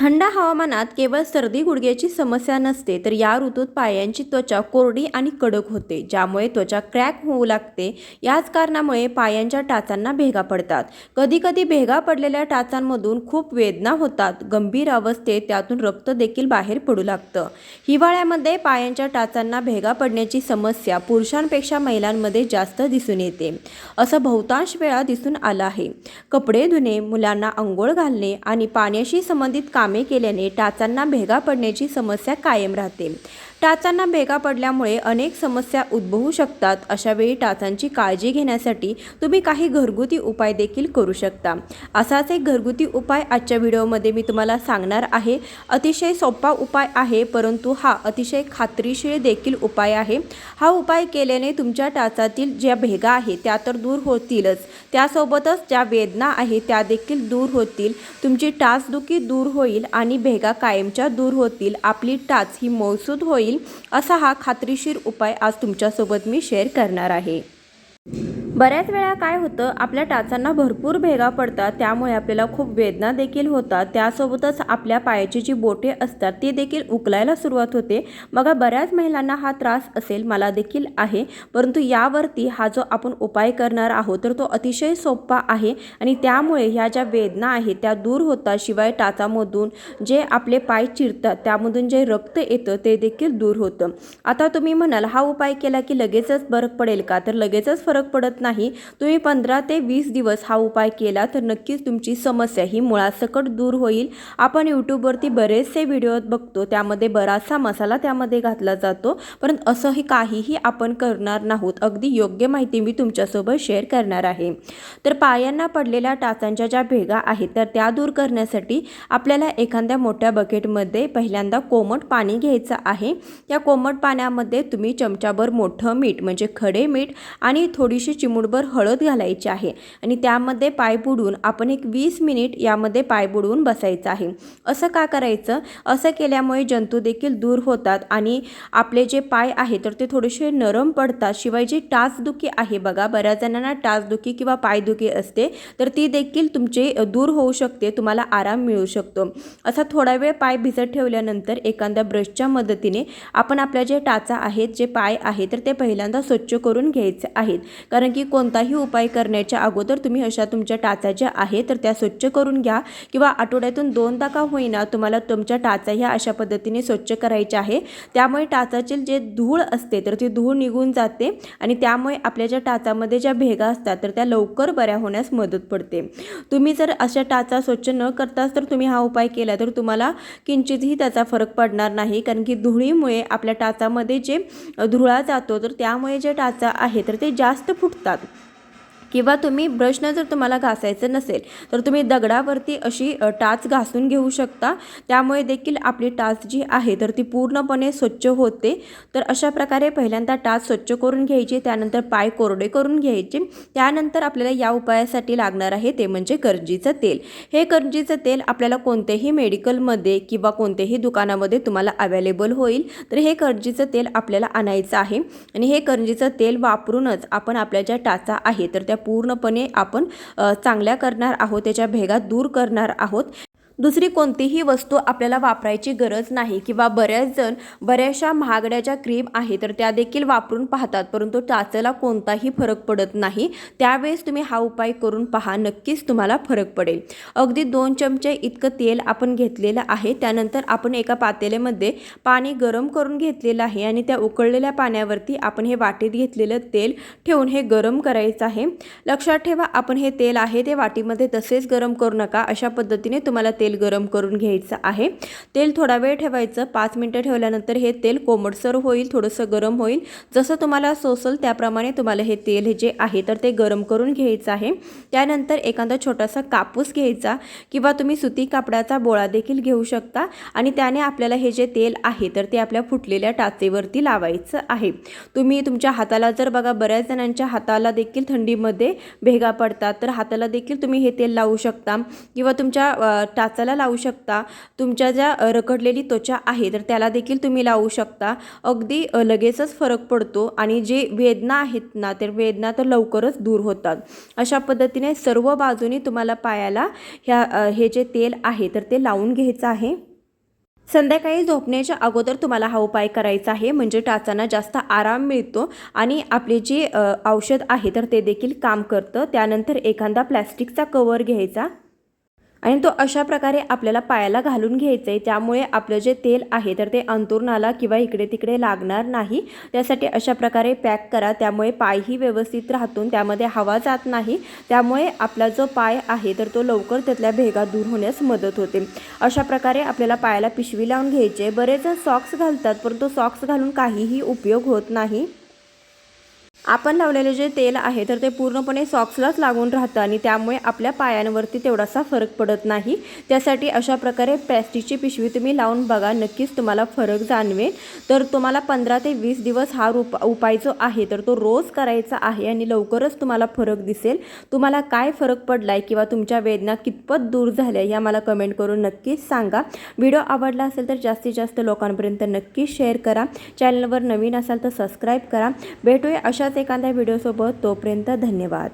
थंड हवामानात केवळ सर्दी गुडघ्याची समस्या नसते तर या ऋतूत पायांची त्वचा कोरडी आणि कडक होते ज्यामुळे त्वचा क्रॅक होऊ लागते. याच कारणामुळे पायांच्या टाचांना भेगा पडतात. कधीकधी भेगा पडलेल्या टाचांमधून खूप वेदना होतात. गंभीर अवस्थेत त्यातून रक्त देखील बाहेर पडू लागतं. हिवाळ्यामध्ये पायांच्या टाचांना भेगा पडण्याची समस्या पुरुषांपेक्षा महिलांमध्ये जास्त दिसून येते. असं बहुतांश वेळा दिसून आलं आहे. कपडे धुणे मुलांना आंघोळ घालणे आणि पाण्याशी संबंधित काम कामे केल्याने टाचांना भेगा पडण्याची समस्या कायम राहते. टाचांना भेगा पडल्यामुळे अनेक समस्या उद्भवू शकतात. अशावेळी टाचांची काळजी घेण्यासाठी तुम्ही काही घरगुती उपाय देखील करू शकता. असाच एक घरगुती उपाय आजच्या व्हिडिओमध्ये मी तुम्हाला सांगणार आहे. अतिशय सोपा उपाय आहे परंतु हा अतिशय खात्रीशीर देखील उपाय आहे. हा उपाय केल्याने तुमच्या टाचातील ज्या भेगा आहेत त्या तर दूर होतीलच. त्यासोबतच ज्या वेदना आहेत त्या देखील दूर होतील. तुमची टाचदुखी दूर होईल आणि भेगा कायमच्या दूर होतील. आपली टाच ही मौसूद होईल. असा हा खात्रीशीर उपाय आज तुमच्यासोबत मी शेअर करणार आहे. बऱ्याच वेळा काय होतं आपल्या टाचांना भरपूर भेगा पडतात त्यामुळे आपल्याला खूप वेदना देखील होतात. त्यासोबतच आपल्या पायाची जी बोटे असतात ती देखील उकलायला सुरुवात होते. बघा बऱ्याच महिलांना हा त्रास असेल मला देखील आहे. परंतु यावरती हा जो आपण उपाय करणार आहोत तर तो अतिशय सोपा आहे. आणि त्यामुळे ह्या ज्या वेदना आहेत त्या दूर होतात. शिवाय टाचामधून जे आपले पाय चिरतात त्यामधून जे रक्त येतं ते देखील दूर होतं. आता तुम्ही म्हणाल हा उपाय केला की लगेचच फरक पडेल का? तर लगेचच फरक पडत नाही. नाही. तुम्ही पंधरा ते वीस दिवस हा उपाय केला तर नक्कीच तुमची समस्या ही मुळासकट दूर होईल. आपण यूट्यूबवरती बरेचसे व्हिडिओ बघतो. त्यामध्ये बराचसा मसाला त्यामध्ये घातला जातो. परंतु असंही काहीही आपण करणार नाहोत. अगदी योग्य माहिती मी तुमच्यासोबत शेअर करणार आहे. तर पायांना पडलेल्या टाचांच्या ज्या भेगा आहेत तर त्या दूर करण्यासाठी आपल्याला एखाद्या मोठ्या बकेटमध्ये पहिल्यांदा कोमट पाणी घ्यायचं आहे. त्या कोमट पाण्यामध्ये तुम्ही चमचाभर मोठं मीठ म्हणजे खडे मीठ आणि थोडीशी चिमूटभर हळद घालायची आहे आणि त्यामध्ये पाय बुडवून आपण एक वीस मिनिट यामध्ये पाय बुडवून बसायचं आहे. असं का करायचं? असं केल्यामुळे जंतू देखील दूर होतात आणि आपले जे पाय आहे तर ते थोडेसे नरम पडतात. शिवाय जी टाचदुखी आहे बघा बऱ्याच जणांना टाचदुखी किंवा पायदुखी असते तर ती देखील तुमची दूर होऊ शकते तुम्हाला आराम मिळू शकतो. असा थोडा वेळ पाय भिजत ठेवल्यानंतर एखाद्या ब्रशच्या मदतीने आपण आपल्या जे टाचा आहेत जे पाय आहेत तर ते पहिल्यांदा स्वच्छ करून घ्यायचे आहेत. कारण की कोणताही उपाय करण्याच्या अगोदर तुम्ही अशा तुमच्या टाचा ज्या आहेत तर त्या स्वच्छ करून घ्या. किंवा आठवड्यातून दोनदा का होईना तुम्हाला तुमच्या टाचा ह्या अशा पद्धतीने स्वच्छ करायच्या आहे. त्यामुळे टाचाची जे धूळ असते तर ती धूळ निघून जाते आणि त्यामुळे आपल्या ज्या टाचामध्ये ज्या भेगा असतात तर त्या लवकर बऱ्या होण्यास मदत पडते. तुम्ही जर अशा टाचा स्वच्छ न करताच तर तुम्ही हा उपाय केला तर तुम्हाला किंचितही त्याचा फरक पडणार नाही. कारण की धुळीमुळे आपल्या टाचामध्ये जे धुळा जातो तर त्यामुळे जे टाचा आहे तर ते जास्त फुटतात. ধন্যবাদ किंवा तुम्ही ब्रशनं जर तुम्हाला घासायचं नसेल तर तुम्ही दगडावरती अशी टाच घासून घेऊ शकता. त्यामुळे देखील आपली टाच जी आहे तर ती पूर्णपणे स्वच्छ होते. तर अशा प्रकारे पहिल्यांदा टाच स्वच्छ करून घ्यायची त्यानंतर पाय कोरडे करून घ्यायचे. त्यानंतर आपल्याला या उपायासाठी लागणार आहे ते म्हणजे करंजीचं तेल. हे करंजीचं तेल आपल्याला कोणत्याही मेडिकलमध्ये किंवा कोणत्याही दुकानामध्ये तुम्हाला अवेलेबल होईल. तर हे करंजीचं तेल आपल्याला आणायचं आहे. आणि हे करंजीचं तेल वापरूनच आपण आपल्या ज्या टाचा आहे तर त्या पूर्णपणे आपण चांगल्या करणार आहोत त्याच्या भेगा दूर करणार आहोत. दुसरी कोणतीही वस्तू आपल्याला वापरायची गरज नाही किंवा बऱ्याच जण बऱ्याचशा महागड्या ज्या क्रीम आहे तर त्या देखील वापरून पाहतात. परंतु टाचेला कोणताही फरक पडत नाही. त्यावेळेस तुम्ही हा उपाय करून पहा. नक्कीच तुम्हाला फरक पडेल. अगदी दोन चमचे इतकं तेल आपण घेतलेलं आहे. त्यानंतर आपण एका पातेल्यामध्ये पाणी गरम करून घेतलेलं आहे आणि त्या उकळलेल्या पाण्यावरती आपण हे वाटीत घेतलेलं तेल ठेवून हे गरम करायचं आहे. लक्षात ठेवा आपण हे तेल आहे ते वाटीमध्ये तसेच गरम करू नका. अशा पद्धतीने तुम्हाला तेल तेल गरम करून घ्यायचं आहे. तेल थोडा वेळ ठेवायचं. पाच मिनटं ठेवल्यानंतर हे तेल कोमटसर होईल थोडंसं गरम होईल. जसं तुम्हाला सोसल त्याप्रमाणे तुम्हाला हे तेल हे जे आहे तर ते गरम करून घ्यायचं आहे. त्यानंतर एखादा छोटासा कापूस घ्यायचा किंवा तुम्ही सुती कापडाचा बोळा देखील घेऊ शकता आणि त्याने आपल्याला हे जे तेल आहे तर ते आपल्या फुटलेल्या टाचेवरती लावायचं आहे. तुम्ही तुमच्या हाताला जर बघा बऱ्याच जणांच्या हाताला देखील थंडीमध्ये भेगा पडतात तर हाताला देखील तुम्ही हे तेल लावू शकता. किंवा तुमच्या टाच टाचाला लावू शकता. तुमच्या ज्या रखडलेली त्वचा आहे तर त्याला देखील तुम्ही लावू शकता. अगदी लगेचच फरक पडतो आणि जे वेदना आहेत ना तर वेदना तर लवकरच दूर होतात. अशा पद्धतीने सर्व बाजूनी तुम्हाला पायाला ह्या हे जे तेल आहे तर ते लावून घ्यायचं आहे. संध्याकाळी झोपण्याच्या अगोदर तुम्हाला हा उपाय करायचा आहे म्हणजे टाचांना जास्त आराम मिळतो आणि आपले जे औषध आहे तर ते देखील काम करतं. त्यानंतर एखादा प्लॅस्टिकचा कवर घ्यायचा. आणि तो अशा प्रकारे आपल्याला पायाला घालून घ्यायचं आहे त्यामुळे आपलं जे तेल आहे तर ते अंतुरणाला किंवा इकडे तिकडे लागणार नाही. त्यासाठी अशा प्रकारे पॅक करा. त्यामुळे पायही व्यवस्थित राहतून त्यामध्ये हवा जात नाही. त्यामुळे आपला जो पाय आहे तर तो लवकर त्यातल्या भेगा दूर होण्यास मदत होते. अशा प्रकारे आपल्याला पायाला पिशवी लावून घ्यायची बरेच सॉक्स घालतात परंतु सॉक्स घालून काहीही उपयोग होत नाही. आपण लावलेले जे तेल आहे तर ते पूर्णपणे सॉक्सलाच लागून राहतं आणि त्यामुळे आपल्या पायांवरती तेवढासा फरक पडत नाही. त्यासाठी अशा प्रकारे प्लॅस्टिकची पिशवी तुम्ही लावून बघा नक्कीच तुम्हाला फरक जाणवेल. तर तुम्हाला पंधरा ते वीस दिवस हा रूप उपाय जो आहे तर तो रोज करायचा आहे आणि लवकरच तुम्हाला फरक दिसेल. तुम्हाला काय फरक पडला आहे किंवा तुमच्या वेदना कितपत दूर झाल्या या मला कमेंट करून नक्कीच सांगा. व्हिडिओ आवडला असेल तर जास्तीत जास्त लोकांपर्यंत नक्कीच शेअर करा. चॅनलवर नवीन असाल तर सबस्क्राईब करा. भेटूया अशाच एखाद्या व्हिडिओसोबत तोपर्यंत धन्यवाद.